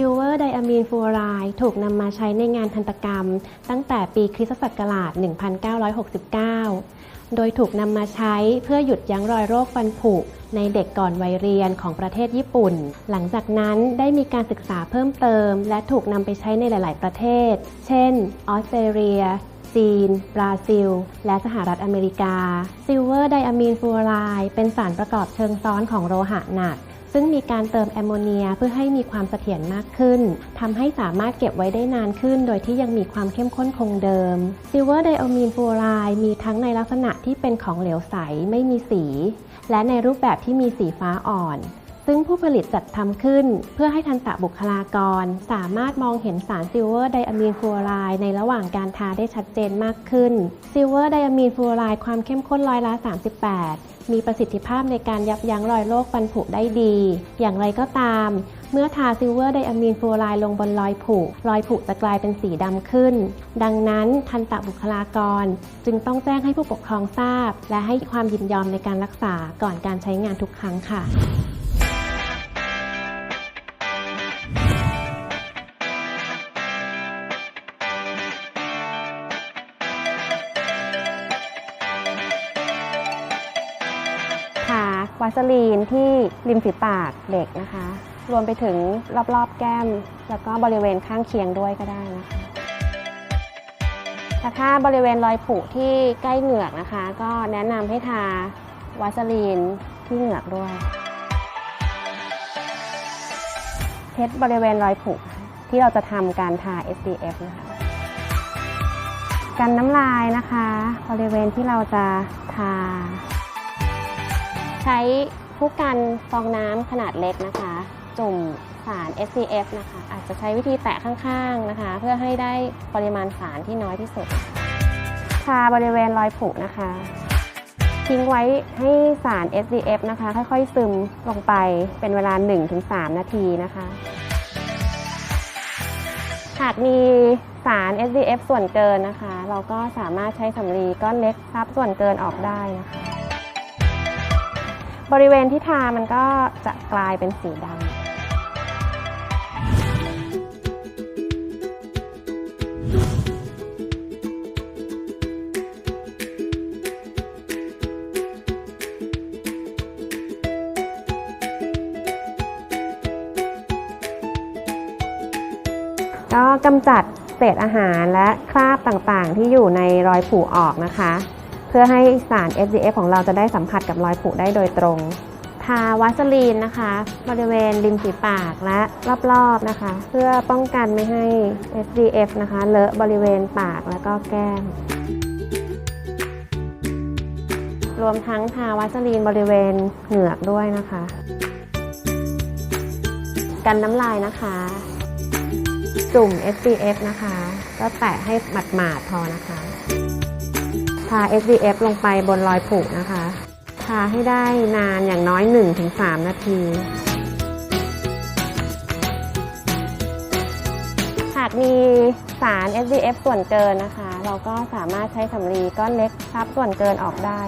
ิลเวอะมีนฟลูออไรด์ถูกนำมาใช้ในงานทันตกรรม ตั้งแต่ปีคริสตศักราช 1969 โดยถูกนำมาใช้เพื่อหยุดยั้งรอยโรคฟันผุในเด็กก่อนวัยเรียนของประเทศญี่ปุ่น หลังจากนั้นได้มีการศึกษาเพิ่มเติม และถูกนำไปใช้ในหลาย ๆ ประเทศ เช่น ออสเตรเลียจีน บราซิล และสหรัฐอเมริกา ซิลเวอร์ไดอะมีนฟลูออไรด์เป็นสารประกอบเชิงซ้อนของโลหะหนัก ซึ่งมีการเติมแอมโมเนียเพื่อให้มีความเสถียรมากขึ้นทำให้สามารถเก็บไว้ได้นานขึ้น โดยที่ยังมีความเข้มข้นคงเดิมซิลเวอร์ไดอะมีนฟลูออไรด์มีทั้งในลักษณะที่เป็นของเหลวใสไม่มีสี และในรูปแบบที่มีสีฟ้าอ่อน ซึ่งผู้ผลิตจัดทำขึ้น เพื่อให้ทันตะบุคลากร สามารถมองเห็นสารซิลเวอร์ไดอะมีนฟลูอไรด์ในระหว่างการทาได้ชัดเจนมากขึ้นซิลเวอร์ไดอะมีนฟลูอไรด์ความเข้มข้นร้อยละ 38 มีประสิทธิภาพในการยับยั้งรอยโรคฟันผุได้ดี อย่างไรก็ตาม เมื่อทาซิลเวอร์ไดอะมีนฟลูอไรด์ลงบนรอยผุ รอยผุจะกลายเป็นสีดำขึ้น ดังนั้นทันตะบุคลากร จึงต้องแจ้งให้ผู้ปกครองทราบ และให้ความยินยอมในการรักษาก่อนการใช้งานทุกครั้งค่ะ วาสลีนที่ริมฝีปากเด็กนะคะ รวมไปถึงรอบๆแก้ม แล้วก็บริเวณข้างเคียงด้วยก็ได้นะคะแต่ถ้าบริเวณรอยผุที่ใกล้เหงือกนะคะ ก็แนะนำให้ทาวาสลีนที่เหงือกด้วยเทสบริเวณรอยผุที่เราจะทำการทา SPF นะคะ กันน้ำลายนะคะ บริเวณที่เราจะทา ใช้ผู้กันฟองน้ำขนาดเล็กนะคะ จุ่มสาร SPF นะคะ อาจจะใช้วิธีแตะข้างๆนะคะ เพื่อให้ได้ปริมาณสารที่น้อยที่สุดทาบริเวณรอยผุนะคะ ทิ้งไว้ให้สาร SPF นะคะ ค่อยๆ ซึมลงไปเป็นเวลา 1-3 นาทีนะคะ หากมีสาร SPF ส่วนเกินนะคะ เราก็สามารถใช้สำลีก้อนเล็กซับส่วนเกินออกได้นะคะ บริเวณที่ทามันก็จะกลายเป็นสีดำก็กำจัดเศษอาหารและคราบต่างๆ ที่อยู่ในรอยผุออกนะคะ เพื่อให้สาร SDF ของเราจะได้สัมผัสกับรอยผุได้โดยตรง ทาวาสลีนนะคะ บริเวณริมฝีปากและรอบๆนะคะ เพื่อป้องกันไม่ให้ SDF นะคะเลอะบริเวณปากแล้วก็แก้ม รวมทั้งทาวาสลีนบริเวณเหงือกด้วยนะคะ กันน้ำลายนะคะจุ่ม SPF นะคะ ก็แตะให้หมาดๆพอนะคะ ทา SDF ลงไปบนรอยผุนะคะ ทาให้ได้นานอย่างน้อย 1-3 นาที หากมีสาร SDF ส่วนเกินนะคะ เราก็สามารถใช้สำลีก้อนเล็กซับส่วนเกินออกได้